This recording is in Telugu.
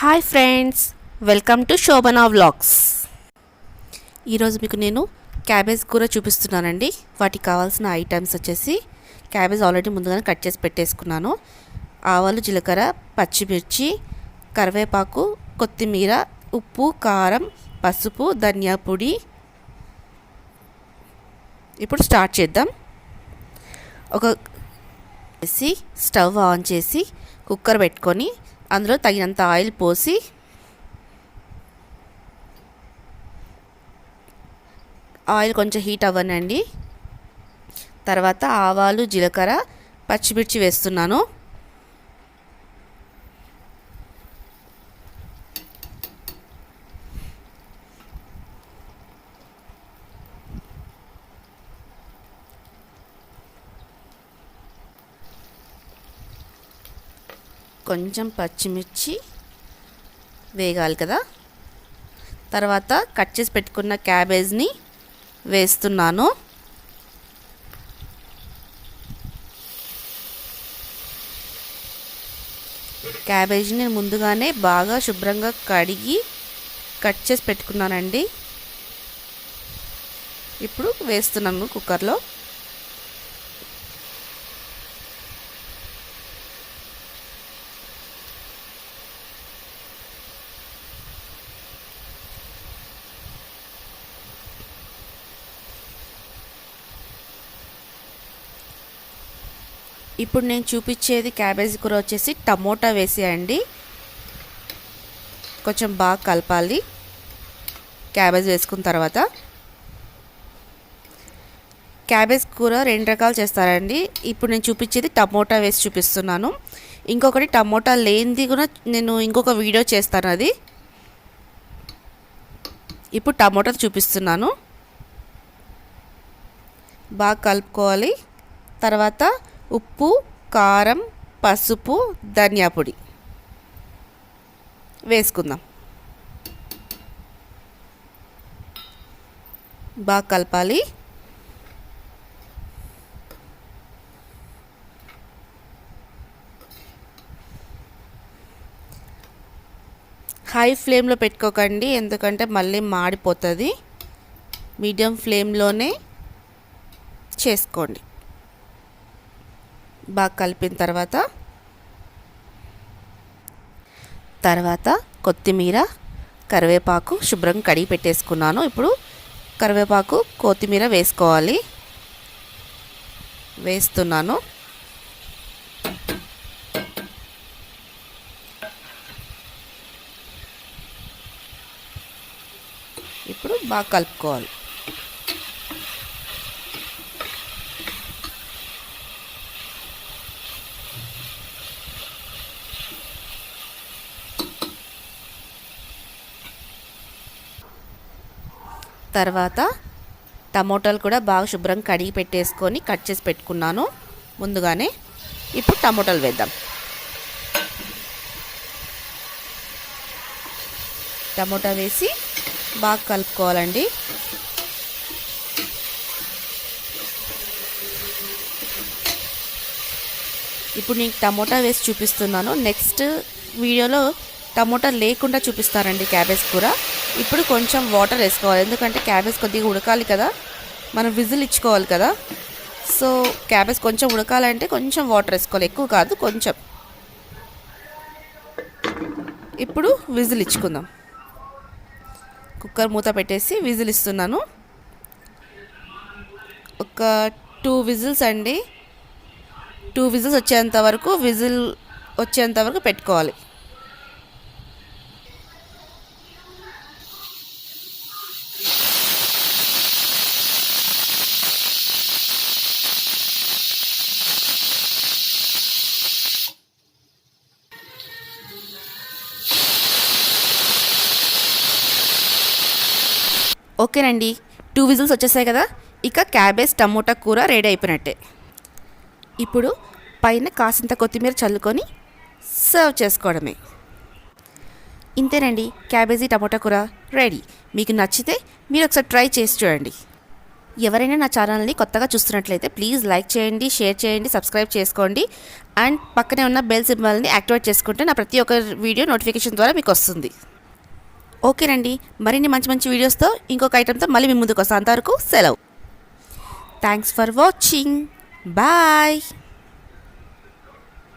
Hi friends welcome to Shobhana vlogs. ఈరోజు మీకు నేను క్యాబేజ్ కూర చూపిస్తున్నానండి. వాటికి కావాల్సిన ఐటమ్స్ వచ్చేసి క్యాబేజ్ ఆల్రెడీ ముందుగానే కట్ చేసి పెట్టేసుకున్నాను. ఆవాలు జీలకర్ర పచ్చిమిర్చి కరివేపాకు కొత్తిమీర ఉప్పు కారం పసుపు ధనియా పొడి. ఇప్పుడు స్టార్ట్ చేద్దాం. ఒక చేసి స్టవ్ ఆన్ చేసి కుక్కర్ పెట్టుకొని అందులో తగినంత ఆయిల్ పోసి ఆయిల్ కొంచెం హీట్ అవ్వనండి. తర్వాత ఆవాలు జీలకర్ర పచ్చిమిర్చి వేస్తున్నాను. కొంచెం పచ్చిమిర్చి వేగాలి కదా. తర్వాత కట్ చేసి పెట్టుకున్న క్యాబేజ్ని వేస్తున్నాను. క్యాబేజ్ని నేను ముందుగానే బాగా శుభ్రంగా కడిగి కట్ చేసి పెట్టుకున్నానండి. ఇప్పుడు వేస్తున్నాను కుక్కర్లో. ఇప్పుడు నేను చూపించేది క్యాబేజీ కూర వచ్చేసి టమోటా వేసి అండి కొంచెం బాగా కలపాలి. క్యాబేజ్ వేసుకున్న తర్వాత. క్యాబేజ్ కూర రెండు రకాలు చేస్తారండి. ఇప్పుడు నేను చూపించేది టమోటా వేసి చూపిస్తున్నాను. ఇంకొకటి టమోటా లేనిది కూడా నేను ఇంకొక వీడియో చేస్తాను అది. ఇప్పుడు టమోటా చూపిస్తున్నాను. బాగా కలుపుకోవాలి. తర్వాత ఉప్పు కారం పసుపు ధనియా పొడి. వేసుకుందాం. బాగా కలపాలి. హై ఫ్లేమ్లో పెట్టుకోకండి ఎందుకంటే మళ్ళీ మాడిపోతుంది. మీడియం ఫ్లేమ్లోనే చేసుకోండి. బాగా కలిపిన తర్వాత తర్వాత కొత్తిమీర కరివేపాకు శుభ్రంగా కడిగి పెట్టేసుకున్నాను. ఇప్పుడు కరివేపాకు కొత్తిమీర వేసుకోవాలి. వేస్తున్నాను. ఇప్పుడు బాగా కలుపుకోవాలి. తర్వాత టమోటాలు కూడా బాగా శుభ్రం కడిగి పెట్టేసుకొని కట్ చేసి పెట్టుకున్నాను. ముందుగానే ఇప్పుడు టమోటాలు వేద్దాం. టమోటా వేసి బాగా కలుపుకోవాలండి. ఇప్పుడు నీకు టమోటా వేసి చూపిస్తున్నాను. నెక్స్ట్ వీడియోలో టమోటా లేకుండా చూపిస్తారండి క్యాబేజ్ కూర. ఇప్పుడు కొంచెం వాటర్ వేసుకోవాలి. ఎందుకంటే క్యాబేజ్ కొద్దిగా ఉడకాలి కదా. మనం విజిల్ ఇచ్చుకోవాలి కదా. సో క్యాబేజ్ కొంచెం ఉడకాలంటే కొంచెం వాటర్ వేసుకోవాలి. ఎక్కువ కాదు కొంచెం. ఇప్పుడు విజిల్ ఇచ్చుకుందాం. కుక్కర్ మూత పెట్టేసి విజిల్ ఇస్తున్నాను. ఒక టూ విజిల్స్ అండి. టూ విజిల్స్ వచ్చేంత వరకు విజిల్ వచ్చేంత వరకు పెట్టుకోవాలి. ఓకేనండి. టూ విజిల్స్ వచ్చేసాయి కదా. ఇక క్యాబేజ్ టమోటా కూర రెడీ అయిపోయినట్టే. ఇప్పుడు పైన కాసింత కొత్తిమీర చల్లుకొని సర్వ్ చేసుకోవడమే. ఇంతేనండి. క్యాబేజీ టమోటా కూర రెడీ మీకు నచ్చితే మీరు ఒకసారి ట్రై చేసి చూడండి. ఎవరైనా నా ఛానల్ని కొత్తగా చూస్తున్నట్లయితే ప్లీజ్ లైక్ చేయండి షేర్ చేయండి సబ్స్క్రైబ్ చేసుకోండి. అండ్ పక్కనే ఉన్న బెల్ సింబల్ని యాక్టివేట్ చేసుకుంటే నా ప్రతి ఒక్క వీడియో నోటిఫికేషన్ ద్వారా మీకు వస్తుంది. ఓకేనండి మరిన్ని మంచి మంచి వీడియోస్తో ఇంకొక ఐటెంతో మళ్ళీ మీ ముందుకు వస్తాను అంతవరకు సెలవు. Thanks for watching bye